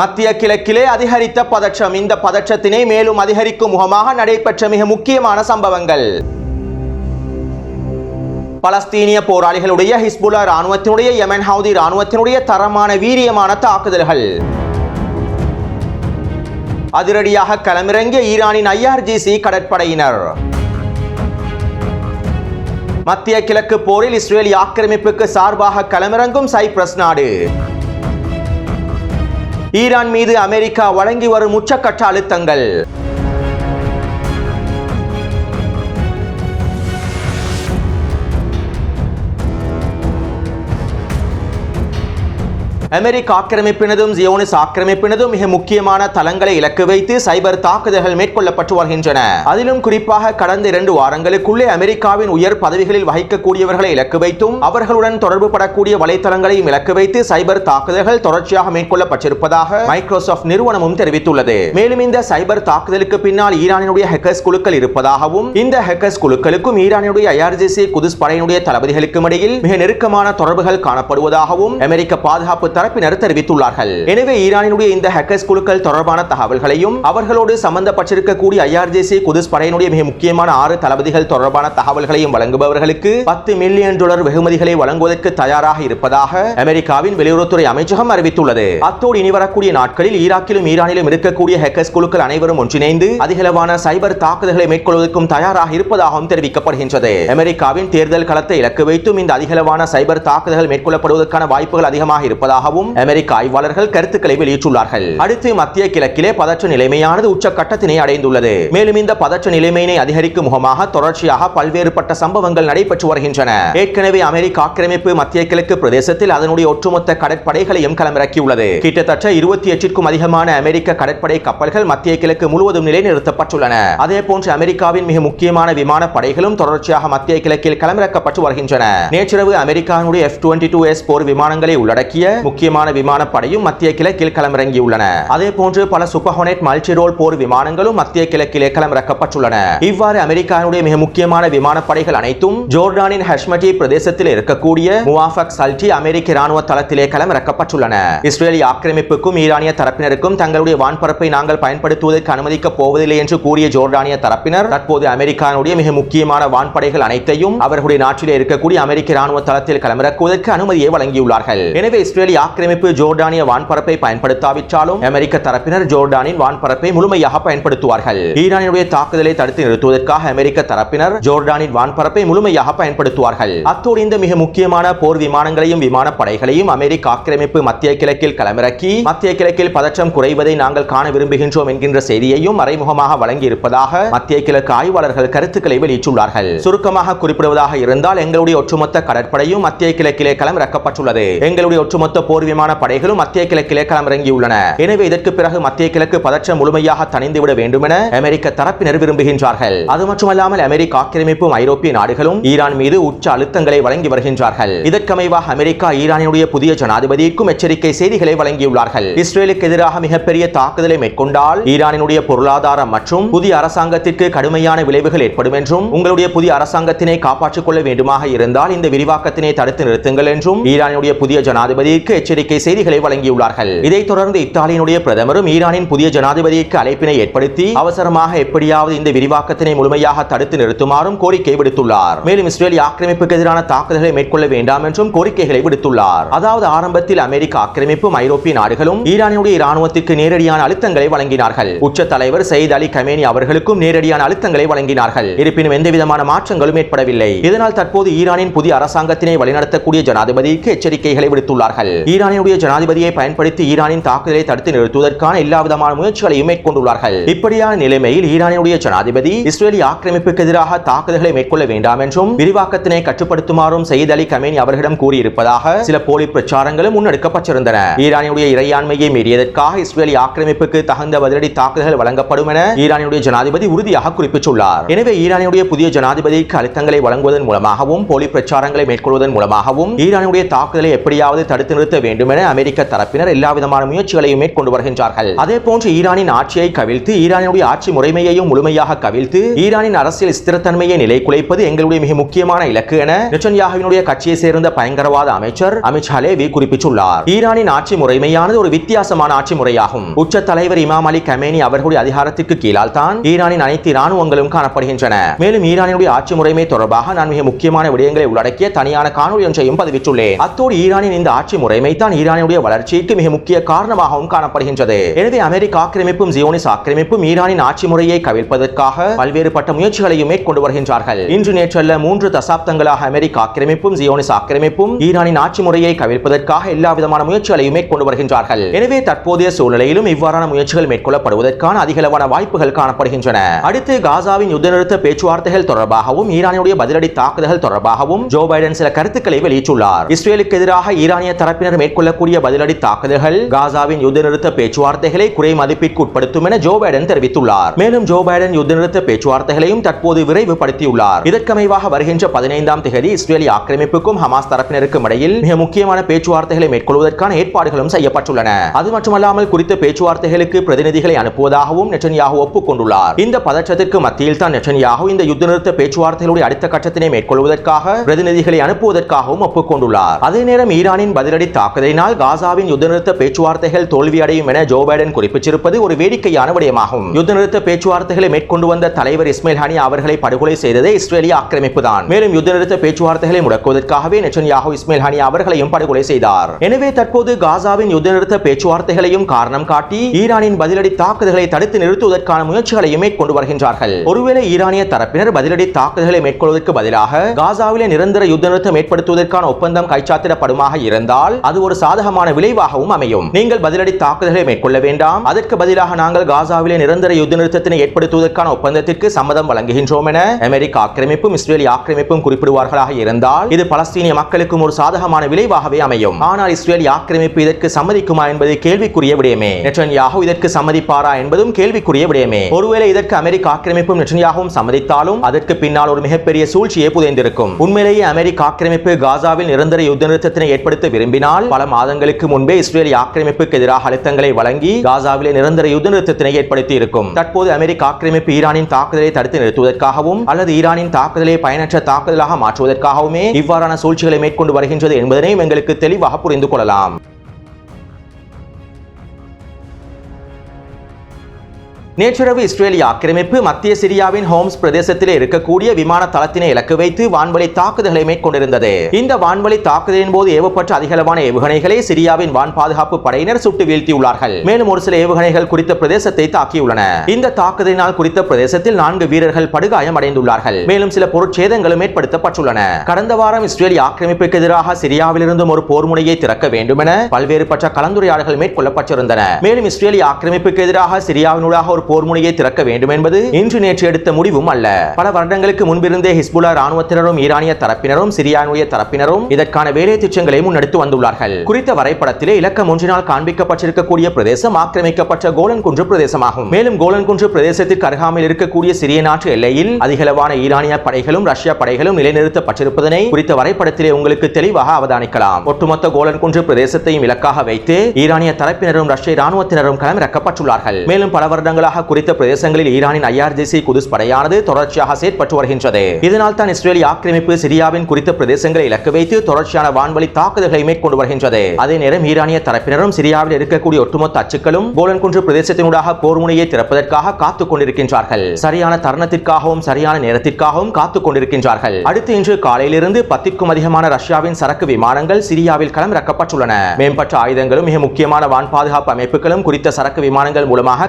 மத்திய கிழக்கிலே அதிகரித்த பதற்றம். இந்த பதற்றத்தினை மேலும் அதிகரிக்கும் முகமாக நடைபெற்ற மிக முக்கியமான சம்பவங்கள். பலஸ்தீனிய போராளிகளுடைய ஹிஸ்புல்லா ராணுவத்தினுடைய யமன் ஹவுதி ராணுவத்தினுடைய தரமான வீரியமான தாக்குதல்கள். அதிரடியாக களமிறங்கிய ஈரானின் ஐஆர்ஜிசி கடற்படையினர். மத்திய கிழக்கு போரில் இஸ்ரேல் ஆக்கிரமிப்புக்கு சார்பாக களமிறங்கும் சைப்ரஸ் நாடு. ஈரான் மீது அமெரிக்கா வழங்கி வரும் உச்சக்கட்ட அழுத்தங்கள். அமெரிக்க ஆக்கிரமிப்பினதும் ஜியோனிஸ் ஆக்கிரமிப்பினதும் மிக முக்கியமான தளங்களை இலக்கு வைத்து சைபர் தாக்குதல்கள் மேற்கொள்ளப்பட்டு வருகின்றன. அதிலும் குறிப்பாக கடந்த இரண்டு வாரங்களுக்குள்ளே அமெரிக்காவின் உயர் பதவிகளில் வகிக்கக்கூடியவர்களை இலக்கு வைத்தும் அவர்களுடன் தொடர்பு படக்கூடிய வலைத்தளங்களையும் இலக்கு வைத்து சைபர் தாக்குதல்கள் தொடர்ச்சியாக மேற்கொள்ளப்பட்டிருப்பதாக மைக்ரோசாஃப்ட் நிறுவனமும் தெரிவித்துள்ளது. மேலும் இந்த சைபர் தாக்குதலுக்கு பின்னால் ஈரானினுடைய ஹெக்கர்ஸ் குழுக்கள் இருப்பதாகவும் இந்த ஹெக்கர்ஸ் குழுக்களுக்கும் ஈரானினுடைய ஐஆர்ஜிசி குதிஸ் படையினுடைய தளபதிகளுக்கும் இடையில் மிக நெருக்கமான தொடர்புகள் காணப்படுவதாகவும் அமெரிக்க பாதுகாப்பு தரப்பினர் தெரிவித்துள்ளார்கள். எனவே ஈரானினுடைய இந்த ஹேக்கர்ஸ் குழுக்கள் தொடர்பான தகவல்களையும் அவர்களோடு சம்பந்தப்பட்டிருக்கக்கூடிய ஐஆர்ஜிசி குதிஸ் படையினுடைய மிக முக்கியமான ஆறு தளபதிகள் தொடர்பான தகவல்களையும் வழங்குபவர்களுக்கு பத்து மில்லியன் டாலர் வெகுமதிகளை வழங்குவதற்கு தயாராக இருப்பதாக அமெரிக்காவின் வெளியுறவுத்துறை அமைச்சகம் அறிவித்துள்ளது. அத்தோடு இனி வரக்கூடிய நாட்களில் ஈராக்கிலும் ஈரானிலும் இருக்கக்கூடிய ஹேக்கர்ஸ் குழுக்கள் அனைவரும் ஒன்றிணைந்து அதிகளவான சைபர் தாக்குதல்களை மேற்கொள்வதற்கும் தயாராக இருப்பதாகவும் தெரிவிக்கப்படுகின்றது. அமெரிக்காவின் தேர்தல் களத்தை இலக்கு வைத்தும் இந்த அதிகளவான சைபர் தாக்குதல்கள் மேற்கொள்ளப்படுவதற்கான வாய்ப்புகள் அதிகமாக இருப்பதாகவும் அமெரிக்க ஆய்வாளர்கள் கருத்துக்களை வெளியிட்டுள்ளார்கள். அடுத்து மத்திய கிழக்கிலே பதற்ற நிலைமையானது உச்சக்கட்டத்தினை அடைந்துள்ளது. மேலும் இந்த பதற்ற நிலைமையினை அதிகரிக்கும் முகமாக தொடர்ச்சியாக பல்வேறுபட்ட சம்பவங்கள் நடைபெற்று வருகின்றன. ஏற்கனவே அமெரிக்க ஆக்கிரமிப்பு மத்திய கிழக்கு பிரதேசத்தில் அதனுடைய ஒட்டுமொத்த கடற்படைகளையும் களமிறக்கியுள்ளது. கிட்டத்தட்ட இருபத்தி எட்டிற்கும் அதிகமான அமெரிக்க கடற்படை கப்பல்கள் மத்திய கிழக்கு முழுவதும் நிலைநிறுத்தப்பட்டுள்ளன. அதே போன்று அமெரிக்காவின் மிக முக்கியமான விமான படைகளும் தொடர்ச்சியாக மத்திய கிழக்கில் களமிறக்கப்பட்டு வருகின்றன. நேற்றிரவு அமெரிக்காவினுடைய எஃப் டுவெண்ட்டி டூ எஸ் போர் விமானங்களை உள்ளடக்கிய முக்கிய முக்கியமான விமானப்படையும் மத்திய கிழக்கில் களமிறங்கியுள்ளன. அதே போன்று பல சூப்பர்ஹோனெட் மல்டிரோல் போர் விமானங்களும் மத்திய கிழக்கிலே களமிறக்கப்பட்டுள்ளன. இவ்வாறு அமெரிக்காவுடைய மிக முக்கியமான விமானப்படைகள் அனைத்தும் ஜோர்டானின் ஹஷ்மட்டி பிரதேசத்தில் இருக்கக்கூடிய முவாஃபக் சல்டி அமெரிக்க ராணுவ தளத்திலே களமிறக்கப்பட்டுள்ளன. இஸ்ரேலிய ஆக்கிரமிப்புக்கும் ஈரானிய தரப்பினருக்கும் தங்களுடைய வான்பரப்பை நாங்கள் பயன்படுத்துவதற்கு அனுமதிக்கப் போவதில்லை என்று கூறிய ஜோர்டானிய தரப்பினர் தற்போது அமெரிக்காவுடைய மிக முக்கியமான வான்படைகள் அனைத்தையும் அவர்களுடைய நாட்டிலே இருக்கக்கூடிய அமெரிக்க ராணுவ தளத்தில் களமிறக்குவதற்கு அனுமதியை வழங்கியுள்ளார்கள். எனவே இஸ்ரேலிய ஆக்கிரமிப்பு ஜோர்டானிய வான்பரப்பை பயன்படுத்தாவிட்டாலும் அமெரிக்க தரப்பினர் ஜோர்டானின் வான்பரப்பை முழுமையாக பயன்படுத்துவார்கள். ஈரானுடைய தாக்குதலை தடுத்து நிறுத்துவதற்காக அமெரிக்க தரப்பினர் ஜோர்டானின் வான்பரப்பை முழுமையாக பயன்படுத்துவார்கள். அத்தோடு இந்த மிக முக்கியமான போர் விமானங்களையும் விமானப்படைகளையும் அமெரிக்க ஆக்கிரமிப்பு மத்திய கிழக்கில் களமிறக்கி மத்திய கிழக்கில் பதற்றம் குறைவதை நாங்கள் காண விரும்புகின்றோம் என்கின்ற செய்தியையும் மறைமுகமாக வழங்கியிருப்பதாக மத்திய கிழக்கு ஆய்வாளர்கள் கருத்துக்களை வெளியிட்டுள்ளார்கள். சுருக்கமாக குறிப்பிடுவதாக இருந்தால் எங்களுடைய ஒட்டுமொத்த கடற்படையும் மத்திய கிழக்கிலே களமிறக்கப்பட்டுள்ளது. எங்களுடைய ஒட்டுமொத்த போர் விமான படைகளும் மத்திய கிழக்கிலே களமிறங்கியுள்ளன. எனவே இதற்கு பிறகு மத்திய கிழக்கு பதற்றம் முழுமையாக தணிந்துவிட வேண்டும் என அமெரிக்க தரப்பினர் விரும்புகின்றார்கள். அது மட்டுமல்லாமல் அமெரிக்க ஆக்கிரமிப்பும் ஐரோப்பிய நாடுகளும் ஈரான் மீது உச்ச அழுத்தங்களை வழங்கி வருகின்றார்கள். இதற்கமைவாக அமெரிக்கா ஈரானினுடைய புதிய ஜனாதிபதிக்கும் எச்சரிக்கை செய்திகளை வழங்கியுள்ளார்கள். இஸ்ரேலுக்கு எதிராக மிகப்பெரிய தாக்குதலை மேற்கொண்டால் ஈரானினுடைய பொருளாதாரம் மற்றும் புதிய அரசாங்கத்திற்கு கடுமையான விளைவுகள் ஏற்படும் என்றும் உங்களுடைய புதிய அரசாங்கத்தினை காப்பாற்றிக் கொள்ள வேண்டுமாக இருந்தால் இந்த விரிவாக்கத்தினை தடுத்து நிறுத்துங்கள் என்றும் ஈரானுடைய புதிய ஜனாதிபதிக்கு எச்சரிக்கை செய்திகளை வழங்கியுள்ளார்கள். இதைத் தொடர்ந்து இத்தாலியினுடைய பிரதமரும் ஈரானின் புதிய ஜனாதிபதிக்கு அழைப்பினை ஏற்படுத்தி அவசரமாக எப்படியாவது இந்த விரிவாக்கத்தினை முழுமையாக தடுத்து நிறுத்துமாறும் கோரிக்கை விடுத்துள்ளார். மேலும் இஸ்ரேலிய ஆக்கிரமிப்புக்கு எதிரான தாக்குதலை மேற்கொள்ள வேண்டாம் என்றும் கோரிக்கைகளை விடுத்துள்ளார். அதாவது ஆரம்பத்தில் அமெரிக்க ஆக்கிரமிப்பும் ஐரோப்பிய நாடுகளும் ஈரானுடைய இராணுவத்திற்கு நேரடியான அழுத்தங்களை வழங்கினார்கள். உச்ச தலைவர் சயித் அலி கமேனி அவர்களுக்கும் நேரடியான அழுத்தங்களை வழங்கினார்கள். இருப்பினும் எந்தவிதமான மாற்றங்களும் ஏற்படவில்லை. இதனால் தற்போது ஈரானின் புதிய அரசாங்கத்தினை வழிநடத்தக்கூடிய ஜனாதிபதிக்கு எச்சரிக்கைகளை விடுத்துள்ளார்கள். ஈரானினுடைய ஜனாதிபதியை பயன்படுத்தி ஈரானின் தாக்குதலை தடுத்து நிறுத்துவதற்கான எல்லா விதமான முயற்சிகளையும் மேற்கொண்டுள்ளார்கள். இப்படியான நிலைமையில் ஈரானினுடைய ஜனாதிபதி இஸ்ரேலிய ஆக்கிரமிப்புக்கு எதிராக தாக்குதல்களை மேற்கொள்ள வேண்டாம் என்றும் விரிவாக்கத்தினை கட்டுப்படுத்துமாறும் சயீத் அலி கமேனி அவர்களிடம் கூறியிருப்பதாக சில போலி பிரச்சாரங்களும் முன்னெடுக்கப்பட்டிருந்தன. ஈரானுடைய இறையாண்மையை மீறியதற்காக இஸ்ரேலிய ஆக்கிரமிப்புக்கு தகுந்த பதிலடி தாக்குதல்கள் வழங்கப்படும் என ஈரானுடைய ஜனாதிபதி உறுதியாக குறிப்பிட்டுள்ளார். எனவே ஈரானுடைய புதிய ஜனாதிபதிக்கு அழுத்தங்களை வழங்குவதன் மூலமாகவும் போலி பிரச்சாரங்களை மேற்கொள்வதன் மூலமாகவும் ஈரானுடைய தாக்குதலை எப்படியாவது தடுத்து நிறுத்த வேண்டும் என அமெரிக்க தரப்பினர் எல்லா விதமான முயற்சிகளையும் மேற்கொண்டு வருகின்றார்கள் அதே போன்று ஈரானின் ஆட்சியை கவிழ்த்து ஈரானுடைய ஆட்சி முறைமையையும் முழுமையாக கவிழ்த்து ஈரானின் அரசியல் ஸ்திரத்தன்மையை நிலை குலைப்பது எங்களுடைய மிக முக்கியமான இலக்கு என கட்சியை சேர்ந்த பயங்கரவாத அமைச்சர் அமித் ஹலேவி குறிப்பிட்டுள்ளார். ஈரானின் ஆட்சி முறைமையானது ஒரு வித்தியாசமான ஆட்சி முறையாகும். உச்ச தலைவர் இமாம் அலி கமேனி அவர்களுடைய அதிகாரத்திற்கு கீழால் தான் ஈரானின் அனைத்து இராணுவங்களும் காணப்படுகின்றன. மேலும் ஈரானினுடைய ஆட்சி முறைமை தொடர்பாக நான் மிக முக்கியமான விடயங்களை உள்ளடக்கிய தனியான காணொலி ஒன்றையும் பதிவிட்டுள்ளேன். அத்தோடு ஈரானின் இந்த ஆட்சி முறைமை தான் ஈரானுடைய வளர்ச்சிக்கு மிக முக்கிய காரணமாகவும் காணப்படுகின்றது. எனவே அமெரிக்க ஆக்கிரமிப்பும் ஜியோனிஸ் ஆக்கிரமிப்பும் ஈரானின் ஆட்சி முறையை கவிழ்ப்பதற்காக பல்வேறுபட்ட முயற்சிகளையும் மேற்கொண்டு வருகின்றார்கள். இன்று நேற்றல்ல மூன்று தசாப்தங்களாக அமெரிக்க ஆக்கிரமிப்பும் ஜியோனிஸ் ஆக்கிரமிப்பும் ஈரானின் ஆட்சி முறையை கவிழ்ப்பதற்காக எல்லா விதமான முயற்சிகளையும் மேற்கொண்டு வருகின்றார்கள். எனவே தற்போதைய சூழ்நிலையிலும் இவ்வாறான முயற்சிகள் மேற்கொள்ளப்படுவதற்கான அதிகளவான வாய்ப்புகள் காணப்படுகின்றன. அடுத்து காசாவின் யுத்த நிறுத்த பேச்சுவார்த்தைகள் தொடர்பாகவும் ஈரானுடைய பதிலடி தாக்குதல்கள் தொடர்பாகவும் ஜோ பைடன் சில கருத்துக்களை வெளியிட்டுள்ளார். இஸ்ரேலுக்கு எதிராக ஈரானிய தரப்பினர் மேற்கொள்ளக்கூடிய பதிலடி தாக்குதல்கள் காசாவின் யுத்த நிறுத்த பேச்சுவார்த்தைகளை குறை மதிப்பிற்கு உட்படுத்தும் என ஜோ பைடன் தெரிவித்துள்ளார். மேலும் ஜோ பைடன் யுத்த நிறுத்த பேச்சுவார்த்தைகளையும் தற்போது விரைவுபடுத்தியுள்ளார். இதற்கமைவாக வருகின்ற பதினைந்தாம் தேதி இஸ்ரேலிய ஆக்கிரமிப்புக்கும் ஹமாஸ் தரப்பினருக்கும் இடையில் மிக முக்கியமான பேச்சுவார்த்தைகளை மேற்கொள்வதற்கான ஏற்பாடுகளும் செய்யப்பட்டுள்ளன. அது மட்டுமல்லாமல் குறித்த பேச்சுவார்த்தைகளுக்கு பிரதிநிதிகளை அனுப்புவதாகவும் நெட்டன்யாகு ஒப்புக்கொண்டுள்ளார் இந்த பதற்றத்திற்கு மத்தியில் தான் நெட்டன்யாகு இந்த யுத்த நிறுத்த பேச்சுவார்த்தைகளுடைய அடுத்த கட்டத்தினை மேற்கொள்வதற்காக பிரதிநிதிகளை அனுப்புவதற்காகவும் ஒப்புக்கொண்டுள்ளார் அதே நேரம் ஈரானின் பதிலடி தாக்குதலினால் காசாவின் யுத்த நிறுத்த பேச்சுவார்த்தைகள் தோல்வியடையும் என ஜோ பைடன் குறிப்பிட்டிருப்பது ஒரு வேடிக்கையான விடயமாகும். யுத்த நிறுத்த பேச்சுவார்த்தைகளை மேற்கொண்டு வந்த தலைவர் இஸ்மேல் ஹனி அவர்களை படுகொலை செய்ததே இஸ்ரேலிய ஆக்கிரமிப்பு தான் மேலும் யுத்த நிறுத்த பேச்சுவார்த்தைகளை முடக்குவதற்காகவே நெச்சன்யாகு இஸ்மேல் ஹனி அவர்களையும் படுகொலை செய்தார். எனவே தற்போது காசாவின் யுத்த நிறுத்த பேச்சுவார்த்தைகளையும் காரணம் காட்டி ஈரானின் பதிலடி தாக்குதல்களை தடுத்து நிறுத்துவதற்கான முயற்சிகளையும் மேற்கொண்டு வருகின்றார்கள். ஒருவேளை ஈரானிய தரப்பினர் பதிலடி தாக்குதல்களை மேற்கொள்வதற்கு பதிலாக காசாவிலே நிரந்தர யுத்த நிறுத்தம் ஏற்படுத்துவதற்கான ஒப்பந்தம் கைச்சாத்திடப்படுமாக இருந்தால் அது ஒரு சாதகமான விளைவாகவும் அமையும். நீங்கள் பதிலடி தாக்குதலை மேற்கொள்ள வேண்டாம். அதற்கு பதிலாக நாங்கள் காசாவிலே நிரந்தர யுத்த நிறுத்தத்தினை ஏற்படுத்துவதற்கான ஒப்பந்தத்திற்கு சம்மதம் வழங்குகின்றோம் என அமெரிக்க ஆக்கிரமிப்பும் இஸ்ரேலிய ஆக்கிரமிப்பும் குறிப்பிடுவார்களாக இருந்தால் இது பலஸ்தீனிய மக்களுக்கும் ஒரு சாதகமான விளைவாகவே அமையும். ஆனால் இஸ்ரேலிய ஆக்கிரமிப்பு இதற்கு சம்மதிக்குமா என்பது கேள்விக்குரிய விடயமே. நெட்டன்யாகு இதற்கு சம்மதிப்பாரா என்பதும் கேள்விக்குரிய விடயமே. ஒருவேளை இதற்கு அமெரிக்க ஆக்கிரமிப்பும் நெட்டன்யாகவும் சம்மதித்தாலும் அதற்கு பின்னால் ஒரு மிகப்பெரிய சூழ்ச்சியே புதைந்திருக்கும். உண்மையிலேயே அமெரிக்க ஆக்கிரமிப்பு காசாவில் நிரந்தர யுத்த நிறுத்தத்தினை ஏற்படுத்த விரும்பினால் பல மாதங்களுக்கு முன்பே இஸ்ரேலிய ஆக்கிரமிப்புக்கு எதிராக அழுத்தங்களை வழங்கி காசாவிலே நிரந்தர யுத்த நிறுத்தத்தினை ஏற்படுத்தி இருக்கும் தற்போது அமெரிக்க ஆக்கிரமிப்பு ஈரானின் தாக்குதலை தடுத்து நிறுத்துவதற்காகவும் அல்லது ஈரானின் தாக்குதலை பயனற்ற தாக்குதலாக மாற்றுவதற்காகவுமே இவ்வாறான சூழ்ச்சிகளை மேற்கொண்டு வருகின்றது என்பதனையும் எங்களுக்கு தெளிவாக புரிந்து கொள்ளலாம். நேற்றிரவு இஸ்ரேலிய ஆக்கிரமிப்பு மத்திய சிரியாவின் ஹோம்ஸ் பிரதேசத்திலே இருக்கக்கூடிய விமான தளத்தினை இலக்கு வைத்து வான்வழி தாக்குதல்களை மேற்கொண்டிருந்தது. இந்த வான்வழி தாக்குதலின் போது ஏவப்பட்ட அதிகளவான ஏவுகணைகளை சிரியாவின் வான் பாதுகாப்பு படையினர் சுட்டு வீழ்த்தியுள்ளார்கள். மேலும் ஒரு சில ஏவுகணைகள் குறித்த பிரதேசத்தை தாக்கியுள்ளன. இந்த தாக்குதலினால் குறித்த பிரதேசத்தில் நான்கு வீரர்கள் படுகாயம் அடைந்துள்ளார்கள். மேலும் சில பொருட்சேதங்களும் ஏற்படுத்தப்பட்டுள்ளன. கடந்த வாரம் இஸ்ரேலிய ஆக்கிரமிப்புக்கு எதிராக சிரியாவிலிருந்தும் ஒரு போர் முனையை திறக்க வேண்டும் என பல்வேறுபட்ட கலந்துரையாடல்கள் மேற்கொள்ளப்பட்டிருந்தன. மேலும் இஸ்ரேலிய ஆக்கிரமிப்புக்கு எதிராக சிரியாவினூடாக ஒரு போர் முனையை திறக்க வேண்டும் என்பது இன்று நேற்று எடுத்த முடிவும் அல்ல. பல வருடங்களுக்கு முன்பிருந்தே ஹிஸ்புல்லா ராணுவத்தினரும் ஈரானிய தரப்பினரும் சிரியானுடைய தரப்பினரும் இதற்கான வேலை திட்டங்களை முன்னெடுத்து வந்துள்ளார்கள். குறித்த வரைபடத்திலே இலக்கம் ஒன்றினால் காண்பிக்கப்பட்டிருக்கக்கூடிய பிரதேசம் ஆக்கிரமிக்கப்பட்ட கோலன் குன்று பிரதேசமாகும். மேலும் கோலன் குன்று பிரதேசத்திற்கு அருகாமையில் இருக்கக்கூடிய சிறிய நாட்டு எல்லையில் அதிகளவான ஈரானிய படைகளும் ரஷ்ய படைகளும் நிலைநிறுத்தப்பட்டிருப்பதனை குறித்த வரைபடத்திலே உங்களுக்கு தெளிவாக அவதானிக்கலாம். ஒட்டுமொத்த கோலன் குன்று பிரதேசத்தையும் இலக்காக வைத்து ஈரானிய தரப்பினரும் ரஷ்ய ராணுவத்தினரும் களமிறக்கப்பட்டுள்ளார்கள். மேலும் பல வருடங்களாக குறித்த பிரதேசங்களில் ஈரானின் ஐஆர்ஜிசி குதுஸ் படையானது தொடர்ச்சியாக செயற்பட்டு வருகின்றது. இதனால் தான் இஸ்ரேலிய ஆக்கிரமிப்பு சிரியாவின் குறித்த பிரதேசங்களை இலக்கு வைத்து தொடர்ச்சியான வான்வழி தாக்குதல்களை மேற்கொண்டு வருகின்றது. அதே நேரம் ஈரானிய தரப்பினரும் சிரியாவில் இருக்கக்கூடிய ஒட்டுமொத்த அச்சுக்களும் கோலன் குன்று பிரதேசத்தினூடாக போர் முனையை திறப்பதற்காக காத்துக் கொண்டிருக்கின்றார்கள். சரியான தருணத்திற்காகவும் சரியான நேரத்திற்காகவும் காத்துக் கொண்டிருக்கின்றார்கள். அடுத்து இன்று காலையிலிருந்து பத்திற்கும் அதிகமான ரஷ்யாவின் சரக்கு விமானங்கள் சிரியாவில் களமிறக்கப்பட்டுள்ளன. மேம்பட்ட ஆயுதங்களும் மிக முக்கியமான வான் பாதுகாப்பு அமைப்புகளும் குறித்த சரக்கு விமானங்கள் மூலமாக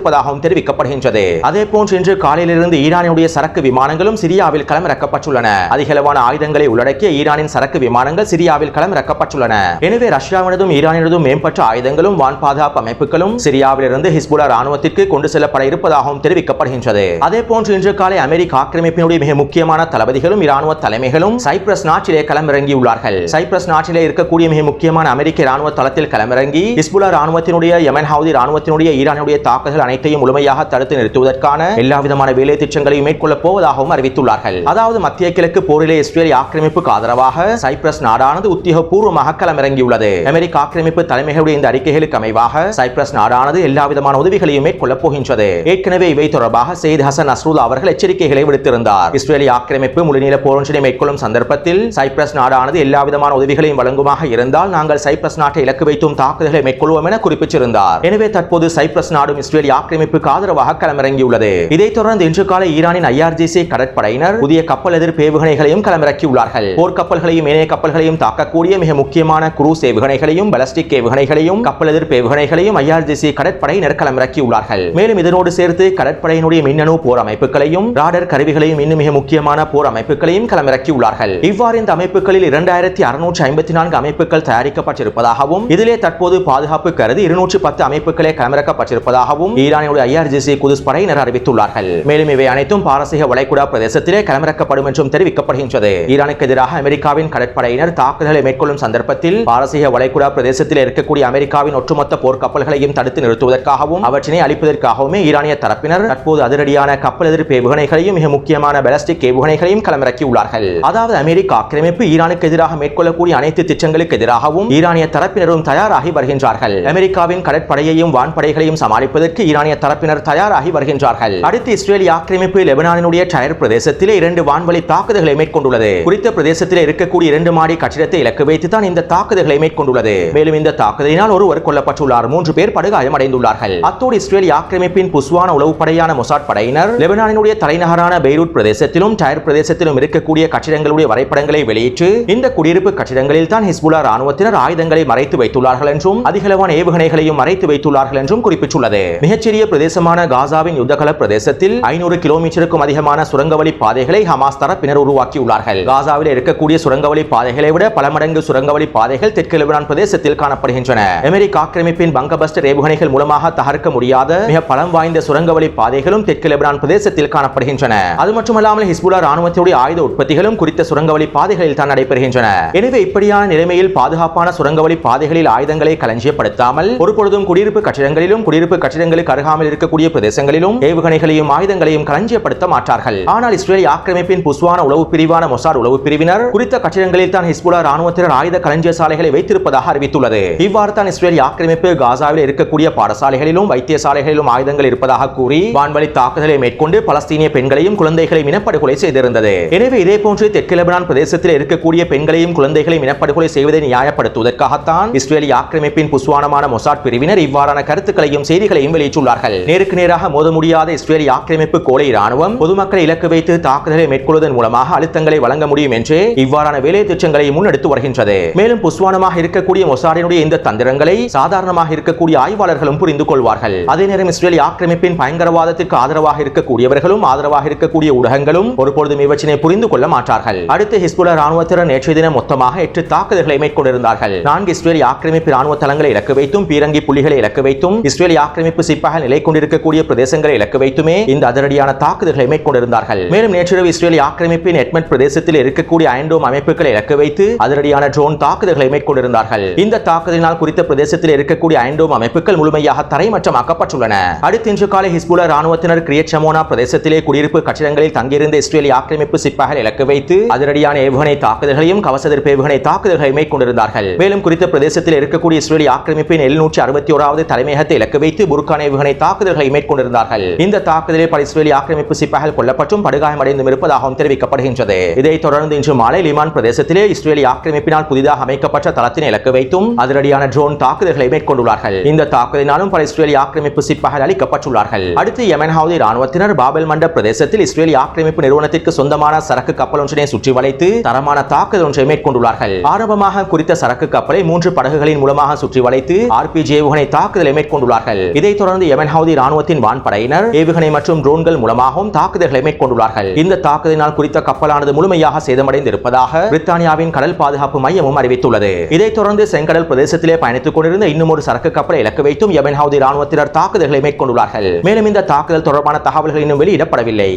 களமிறக்கப்பட்டிருப்பதாகவும் தெரிவிக்கப்படுகின்றது. அதே போன்று இன்று காலையிலிருந்து ஈரானுடைய சரக்கு விமானங்களும் சிரியாவில் களமிறக்கப்பட்டுள்ளன. அதிகளவான ஆயுதங்களை உள்ளடக்கிய ஈரானின் சரக்கு விமானங்கள் சிரியாவில் களமிறக்கப்பட்டுள்ளன. எனவே ரஷ்யாவினதும் ஈரானினதும் மேம்பட்ட ஆயுதங்களும் வான் பாதுகாப்பு அமைப்புகளும் சிரியாவிலிருந்து ஹிஸ்புலா ராணுவத்திற்கு கொண்டு செல்லப்பட இருப்பதாகவும் தெரிவிக்கப்படுகின்றது. அதே போன்று இன்று காலை அமெரிக்க ஆக்கிரமிப்பினுடைய மிக முக்கியமான தளபதிகளும் இராணுவ தலைமைகளும் சைப்ரஸ் நாட்டிலே களமிறங்கியுள்ளார்கள். சைப்ரஸ் நாட்டிலே இருக்கக்கூடிய மிக முக்கியமான அமெரிக்க ராணுவ தளத்தில் களமிறங்கி ஹிஸ்புலா ராணுவத்தினுடைய யமன் ஹவுதி ராணுவத்தினுடைய ஈரானுடைய தாக்குதல் அனைத்தையும் முழுமையாக தடுத்து நிறுத்துவதற்கான எல்லாவிதமான வேலை திட்டங்களையும் மேற்கொள்ளப் போவதாகவும் அறிவித்துள்ளார்கள். அதாவது மத்திய கிழக்கு போரிலே இஸ்ரேல் ஆக்கிரமிப்புக்கு ஆதரவாக சைப்ரஸ் நாடானது உத்தியோகபூர்வமாக களமிறங்கியுள்ளது. அமெரிக்க ஆக்கிரமிப்பு தலைமைகளுடைய இந்த அறிக்கைகளுக்கு அமைவாக சைப்ரஸ் நாடானது எல்லா விதமான உதவிகளையும் மேற்கொள்ளப் போகின்றது. ஏற்கனவே இவை தொடர்பாக செய்த் ஹசன் அஸ்ரூல் அவர்கள் எச்சரிக்கைகளை விடுத்திருந்தார். இஸ்ரேலிய ஆக்கிரமிப்பு முழுநீள போரொன்றினை மேற்கொள்ளும் சந்தர்ப்பத்தில் சைப்ரஸ் நாடானது எல்லா விதமான உதவிகளையும் வழங்குமாக இருந்தால் நாங்கள் சைப்ரஸ் நாட்டை இலக்கு வைத்தும் தாக்குதல்களை மேற்கொள்வோம் என குறிப்பிட்டிருந்தார். எனவே தற்போது சைப்ரஸ் நாடும் இஸ்ரேலிய ஆக்கிரமிப்புக்கு ஆதரவாக களமிறங்கியுள்ளது. இதைத் தொடர்ந்து இன்று காலை ஈரானின் ஐஆர்ஜிசி கடற்படையினர் புதிய கப்பல் எதிர்ப்பு ஏவுகணைகளையும் களமிறக்கியுள்ளார்கள் போர்க்கப்பல்களையும் ஏனைய கப்பல்களையும் தாக்கக்கூடிய மிக முக்கியமான குரூஸ் ஏவுகணைகளையும் பலஸ்டிக் ஏவுகணைகளையும் கப்பல் எதிர்ப்பு ஏவுகணைகளையும் ஐஆர்ஜிசி கடற்படையினர் களமிறக்கியுள்ளார்கள். மேலும் இதனோடு சேர்த்து கடற்படையினுடைய மின்னணு போர் அமைப்புகளையும் ராடர் கருவிகளையும் இன்னும் மிக முக்கியமான போர் அமைப்புகளையும் களமிறக்கியுள்ளார்கள். இவ்வாறு இந்த அமைப்புகளில் இரண்டாயிரத்தி அறுநூற்றி ஐம்பத்தி நான்கு அமைப்புகள் தயாரிக்கப்பட்டிருப்பதாகவும் இதிலே தற்போது பாதுகாப்பு கருதி இருநூற்றி பத்து அமைப்புகளே களமிறக்கப்பட்டிருப்பதாகவும் ஈரானுடைய ஐஆர்ஜிசி குதுஸ் படையினர் அறிவித்துள்ளார்கள். மேலும் இவை அனைத்தும் பாரசீக வளைகுடா பிரதேசத்திலே களமிறக்கப்படும் என்றும் தெரிவிக்கப்படுகின்றது. ஈரானுக்கு எதிராக அமெரிக்காவின் கடற்படையினர் தாக்குதலை மேற்கொள்ளும் சந்தர்ப்பத்தில் பாரசீக வளைகுடா பிரதேசத்தில் இருக்கக்கூடிய அமெரிக்காவின் ஒட்டுமொத்த போர்க்கப்பல்களையும் தடுத்து நிறுத்துவதற்காகவும் அவற்றினை அழிப்பதற்காகவுமே ஈரானிய தரப்பினர் தற்போது அதிரடியான கப்பல் எதிர்ப்பு ஏவுகணைகளையும் மிக முக்கியமான பெலஸ்டிக் ஏவுகணைகளையும் களமிறக்கியுள்ளார்கள் அதாவது அமெரிக்க ஆக்கிரமிப்பு ஈரானுக்கு எதிராக மேற்கொள்ளக்கூடிய அனைத்து திட்டங்களுக்கு எதிராகவும் ஈரானிய தரப்பினரும் தயாராகி வருகின்றார்கள். அமெரிக்காவின் கடற்படையையும் வான்படைகளையும் சமாளிப்பதற்கு ஈரானிய தரப்பினர் தயாராகி வருகின்றார்கள். அடுத்து இஸ்ரேலிய ஆக்கிரமிப்பு லெபனானினுடைய டயர் பிரதேசத்திலே இரண்டு வான்வழி தாக்குதல்களை மேற்கொண்டுள்ளது. குறித்த பிரதேசத்திலே இருக்கக்கூடிய இரண்டு மாடி கட்டிடத்தை இலக்கு வைத்து தான் இந்த தாக்குதல்களை மேற்கொண்டுள்ளது. மேலும் இந்த தாக்குதலினால் ஒருவர் கொல்லப்பட்டுள்ளார் மூன்று பேர் படுகாயம் அடைந்துள்ளார்கள் அத்தோடு இஸ்ரேலிய ஆக்கிரமிப்பின் புஸ்வான உளவுப்படையான மொசாட் படையினர் லெபனானினுடைய தலைநகரான பெய்ரூட் பிரதேசத்திலும் டயர் பிரதேசத்திலும் இருக்கக்கூடிய கட்டிடங்களுடைய வரைபடங்களை வெளியிட்டு இந்த குடியிருப்பு கட்டிடங்களில் தான் ஹிஸ்புல்லா ராணுவத்தினர் ஆயுதங்களை மறைத்து வைத்துள்ளார்கள் என்றும் அதிகளவான ஏவுகணைகளையும் மறைத்து வைத்துள்ளார்கள் என்றும் குறிப்பிட்டுள்ளது. மிகச்சிறிய பிரதேசமான காசாவின் யுத்தகல பிரதேசத்தில் ஐநூறு கிலோமீட்டருக்கும் அதிகமான சுரங்கவழி பாதைகளை ஹமாஸ் தரப்பினர் உருவாக்கியுள்ளார்கள். காசாவில் இருக்கக்கூடிய சுரங்கவழி பாதைகளை விட பல மடங்கு சுரங்கவழி பாதைகள் தெற்கு லெபனான் பிரதேசத்தில் காணப்படுகின்றன. அமெரிக்க ஆக்கிரமிப்பின் பங்கபஸ்டர் ஏவுகணைகள் மூலமாக தகர்க்க முடியாத மிக பலம் வாய்ந்த சுரங்கவழி பாதைகளும் தெற்கு லெபனான் பிரதேசத்தில் காணப்படுகின்றன. அது மட்டுமல்லாமல் ஹிஸ்புல்லா ராணுவத்துடைய ஆயுத உற்பத்திகளும் குறித்த சுரங்கவழி பாதைகளில் தான் நடைபெறுகின்றன. எனவே இப்படியான நிலைமையில் பாதுகாப்பான சுரங்கவழி பாதைகளில் ஆயுதங்களை களஞ்சியப்படுத்தாமல் ஒரு பொழுதும் குடியிருப்பு கட்டிடங்களிலும் குடியிருப்பு கட்டிடங்களுக்கு அருகாமல் இருக்கக்கூடிய பிரதேசங்களிலும் ஏவுகணைகளையும் ஆயுதங்களையும் களஞ்சியப்படுத்த மாட்டார்கள். ஆனால் இஸ்ரேல் ஆக்கிரமிப்பின் புஸ்வான உளவு பிரிவான மொசார் உளவு பிரிவினர் குறித்த கட்டிடங்களில் தான் ஹிஸ்புல்லா ராணுவத்தினர் ஆயுத களஞ்சிய சாலைகளை வைத்திருப்பதாக அறிவித்துள்ளது. இவ்வாறு தான் இஸ்ரேல் ஆக்கிரமிப்பு காசாவில் இருக்கக்கூடிய பாடசாலைகளிலும் வைத்தியசாலைகளிலும் ஆயுதங்கள் இருப்பதாக கூறி வான்வழி தாக்குதலை மேற்கொண்டு பலஸ்தீனிய பெண்களையும் குழந்தைகளையும் இனப்படுகொலை செய்திருந்தது. எனவே இதேபோன்று தெற்கு லெபனான் பிரதேசத்தில் இருக்கக்கூடிய பெண்களையும் குழந்தைகளையும் இனப்படுகொலை செய்வதை நியாயப்படுத்துவதற்காகத்தான் இஸ்ரேலிய ஆக்கிரமிப்பின் புஸ்வானமான மொசாட் பிரிவினர் இவ்வாறான கருத்துக்களையும் செய்திகளையும் வெளியிட்டுள்ளார்கள் நேருக்கு நேராக மோத முடியாத இஸ்ரேலிய ஆக்கிரமிப்பு கோலை ராணுவம் பொதுமக்களை இலக்கு வைத்து தாக்குதலை மேற்கொள்வதன் மூலமாக அழுத்தங்களை வழங்க முடியும் என்று இவ்வாறான வேலை திட்டங்களை முன்னெடுத்து வருகின்றது. மேலும் புஸ்வானமாக இருக்கக்கூடிய மொசாடினுடைய இந்த தந்திரங்களை சாதாரணமாக இருக்கக்கூடிய ஆய்வாளர்களும் புரிந்து கொள்வார்கள். அதே நேரம் இஸ்ரேலிய ஆக்கிரமிப்பின் பயங்கரவாதத்திற்கு ஆதரவாக இருக்கக்கூடியவர்களும் ஆதரவாக இருக்கக்கூடிய ஊடகங்களும் ஒருபொழுதும் இவற்றினை புரிந்து கொள்ள மாட்டார்கள். அடுத்து ஹிஸ்புல்லா ராணுவத்தினர் நேற்றைய தினம் மொத்தமாக எட்டு தாக்குதல்களை மேற்கொண்டிருந்தார்கள். நான்கு இஸ்ரேலிய ஆக்கிரமிப்பு ராணுவ தளங்களை இலக்கு வைத்தும் பீரங்கி புள்ளிகளை இலக்கு வைத்தும் இஸ்ரேலிய ஆக்கிரமிப்பு சிப்பாக நிலை கொண்டிருக்கக்கூடிய பிரதேசங்களை இலக்கு வைத்துமே இந்த அதிரடியான தாக்குதல்களை மேற்கொண்டிருந்தார்கள். மேலும் நேற்றிரவு இஸ்ரேலிய ஆக்கிரமிப்பின் எட்மட் பிரதேசத்தில் இருக்கக்கூடிய ஐண்டோம் அமைப்புகளை இலக்கு வைத்து அதிரடியான ட்ரோன் தாக்குதல்களை மேற்கொண்டிருந்தார்கள். இந்த தாக்குதலினால் குறித்த பிரதேசத்தில் இருக்கக்கூடிய ஐண்டோம் அமைப்புகள் முழுமையாக தரைமட்டமாக்கப்பட்டுள்ளன அடுத்து இன்று காலை ஹிஸ்புல்லா ராணுவத்தினர் கிரியட் சமோனா பிரதேசத்திலே குடியிருப்பு கட்டிடங்களில் தங்கியிருந்த இஸ்ரேலிய ஆக்கிரமிப்பு சிப்பாக இலக்கு வைத்து அதிரடியான ஏவுகணை தாக்குதல்களையும் கவச ஏவுகணை தாக்குதல்களை மேற்கொண்டிருந்தார்கள். மேலும் குறித்த பிரதேசத்தில் இருக்கக்கூடிய இஸ்ரேலிய ஆக்கிரமிப்பின் எழுநூற்றி அறுபத்தி ஓராவது தலைமையகத்தை இலக்கு வைத்து புர்கான ஏவுகணை ஏவுகணை தாக்குதல்களை மேற்கொண்டிருந்தார்கள். இந்த தாக்குதலில் பல இஸ்ரேலி ஆக்கிரமிப்பு சிப்பாய்கள் கொல்லப்பட்டும் படுகாயமடைந்தும் இருப்பதாகவும் தெரிவிக்கப்படுகின்றது. இதைத் தொடர்ந்து இன்று மாலை லிமான் பிரதேசத்திலே இஸ்ரேலி ஆக்கிரமிப்பினால் புதிதாக அமைக்கப்பட்ட தளத்தினை இலக்கு வைத்தும் அதிரடியான ட்ரோன் தாக்குதல்களை மேற்கொண்டுள்ளார்கள். இந்த தாக்குதலினாலும் பல இஸ்ரேலி ஆக்கிரமிப்பு சிப்பாய்கள் அளிக்கப்பட்டுள்ளார்கள் அடுத்து யமன் ராணுவத்தினர் பாபெல் மண்ட பிரதேசத்தில் இஸ்ரேலி ஆக்கிரமிப்பு நிறுவனத்திற்கு சொந்தமான சரக்கு கப்பல் ஒன்றினை சுற்றி வளைத்து தரமான தாக்குதல் ஒன்றை மேற்கொண்டுள்ளார்கள். ஆரம்பமாக குறித்த சரக்கு கப்பலை மூன்று படகுகளின் மூலமாக சுற்றி வளைத்து ஆர்பிஜி ஏவுகணை தாக்குதலை மேற்கொண்டுள்ளார்கள். இதைத் தொடர்ந்து யமன் ஹவுதி ராணுவத்தின் வான்படையினர் ஏவுகணை மற்றும் ட்ரோன்கள் மூலமாகவும் தாக்குதல்களை மேற்கொண்டுள்ளார்கள். இந்த தாக்குதலினால் குறித்த கப்பலானது முழுமையாக சேதமடைந்து இருப்பதாக பிரித்தானியாவின் கடல் பாதுகாப்பு மையமும் அறிவித்துள்ளது. இதைத் தொடர்ந்து செங்கடல் பிரதேசத்திலே பயணித்துக் கொண்டிருந்த இன்னும் ஒரு சரக்கு கப்பலை இலக்கு வைத்தும் யமன் ஹவுதி ராணுவத்தினர் தாக்குதல்களை மேற்கொண்டுள்ளார்கள். மேலும் இந்த தாக்குதல் தொடர்பான தகவல்கள் இன்னும் வெளியிடப்படவில்லை.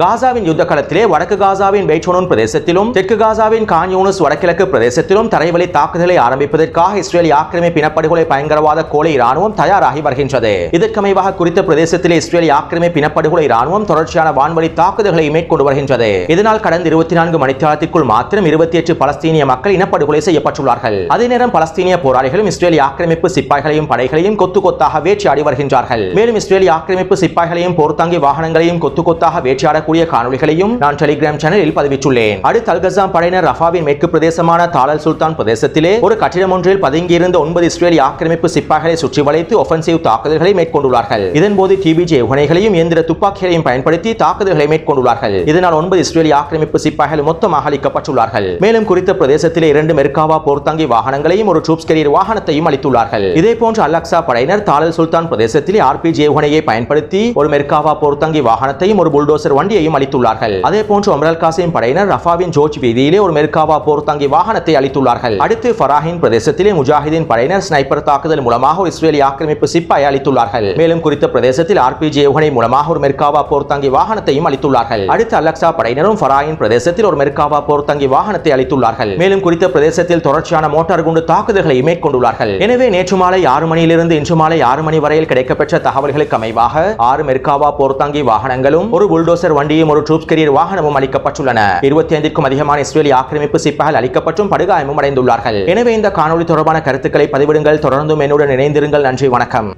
காசாவின் யுத்த களத்திலே வடக்கு காசாவின் பெய்சோனூன் பிரதேசத்திலும் தெற்கு காசாவின் கான்யூனஸ் வடகிழக்கு பிரதேசத்திலும் தரைவழி தாக்குதலை ஆரம்பிப்பதற்காக இஸ்ரேல் ஆக்கிரமிப்பு இனப்படுகொலை பயங்கரவாத கோலை ராணுவம் தயாராகி வருகின்றது. இதற்கமைவாக குறித்த பிரதேசத்திலே இஸ்ரேல் ஆக்கிரமிப்பு இனப்படுகொலை ராணுவம் தொடர்ச்சியான வான்வழி தாக்குதல்களை மேற்கொண்டு வருகின்றது. இதனால் கடந்த இருபத்தி நான்கு மணித்தியாலத்திற்குள் மாத்திரம் இருபத்தி எட்டு பலஸ்தீனிய மக்கள் இனப்படுகொலை செய்யப்பட்டுள்ளார்கள். அதே நேரம் பலஸ்தீனிய போராளிகளும் இஸ்ரேல் ஆக்கிரமிப்பு சிப்பாய்களையும் படைகளையும் கொத்து கொத்தாக வேட்டையாடி வருகின்றார்கள். மேலும் இஸ்ரேல் ஆக்கிரமிப்பு சிப்பாய்களையும் போர்த்தாங்கி வாகனங்களையும் கொத்து கொத்தாக வேட்டையாடக்கூடிய காணொலிகளையும் நான் டெலிகிராம் சேனலில் பதிவிட்டுள்ளேன். அடுத்து அல்கசாம் படையினர் ரஃபாவின் மேற்கு பிரதேசமான தாலல் சுல்தான் பிரதேசத்திலே ஒரு கட்டிடம் ஒன்றில் பதுங்கியிருந்த ஒன்பது இஸ்ரேல் ஆக்கிரமிப்பு சிப்பாய்களை சுற்றி வளைத்து ஒஃபென்சிவ் தாக்குதல்களை மேற்கொண்டுள்ளார்கள். இதன்போது டிபிஜே ஏவுகணைகளையும் இயந்திர துப்பாக்கிகளையும் பயன்படுத்தி தாக்குதல்களை மேற்கொண்டுள்ளார்கள். இதனால் ஒன்பது இஸ்ரேலி ஆக்கிரமிப்பு சிப்பாய்கள் மொத்தமாக அளிக்கப்பட்டுள்ளார்கள் மேலும் குறித்த பிரதேசத்திலே இரண்டு மெர்காவா போர்த்தங்கி வாகனங்களையும் ஒரு ட்ரூப்ஸ் கெரியர் வாகனத்தையும் அளித்துள்ளார்கள் இதே போன்று அலக்சா படையினர் தாலல் சுல்தான் பிரதேசத்திலே ஆர்பிஜி ஏவுகணையை பயன்படுத்தி ஒரு மெர்காவா போர்த்தங்கி வாகனத்தையும் ஒரு புல்டோசர் வண்டி வண்டியையும் அளித்துள்ளார்கள். அதே போன்று அம்ரல் காசிம் படையினர் ரஃபாவின் ஜோஜ் வீதியிலே ஒரு மெர்காவா போர்த்தாங்கி வாகனத்தை அளித்துள்ளார்கள். அடுத்து ஃபராஹின் பிரதேசத்திலே முஜாஹிதீன் படையினர் ஸ்னைப்பர் தாக்குதல் மூலமாக ஒரு இஸ்ரேலி ஆக்கிரமிப்பு சிப்பாயை அளித்துள்ளார்கள். மேலும் குறித்த பிரதேசத்தில் ஆர்பிஜி ஏவுகணை மூலமாக ஒரு மெர்காவா போர்த்தாங்கி வாகனத்தையும் அளித்துள்ளார்கள். அடுத்து அலக்சா படையினரும் ஃபராயின் பிரதேசத்தில் ஒரு மெர்காவா போர்த்தாங்கி வாகனத்தை அளித்துள்ளார்கள். மேலும் குறித்த பிரதேசத்தில் தொடர்ச்சியான மோட்டார் குண்டு தாக்குதல்களை மேற்கொண்டுள்ளார்கள். எனவே நேற்று மாலை ஆறு மணியிலிருந்து இன்று மாலை ஆறு மணி வரையில் கிடைக்கப்பெற்ற தகவல்களுக்கு அமைவாக ஆறு மெர்காவா போர்த்தாங்கி வாகனங்களும் ஒரு புல்டோசர் வண்டியும் ஒரு ட்ரூப் கெரியர் வாகனமும் அளிக்கப்பட்டுள்ளன. இருபத்தி ஐந்திற்கும் அதிகமான இஸ்ரேலி ஆக்கிரமிப்பு சிப்பாய்கள் அளிக்கப்பட்டும் படுகாயமும் அடைந்துள்ளார்கள். எனவே இந்த காணொலி தொடர்பான கருத்துக்களை பதிவிடுங்கள். தொடர்ந்தும் என்னுடன் இணைந்திருங்கள். நன்றி வணக்கம்.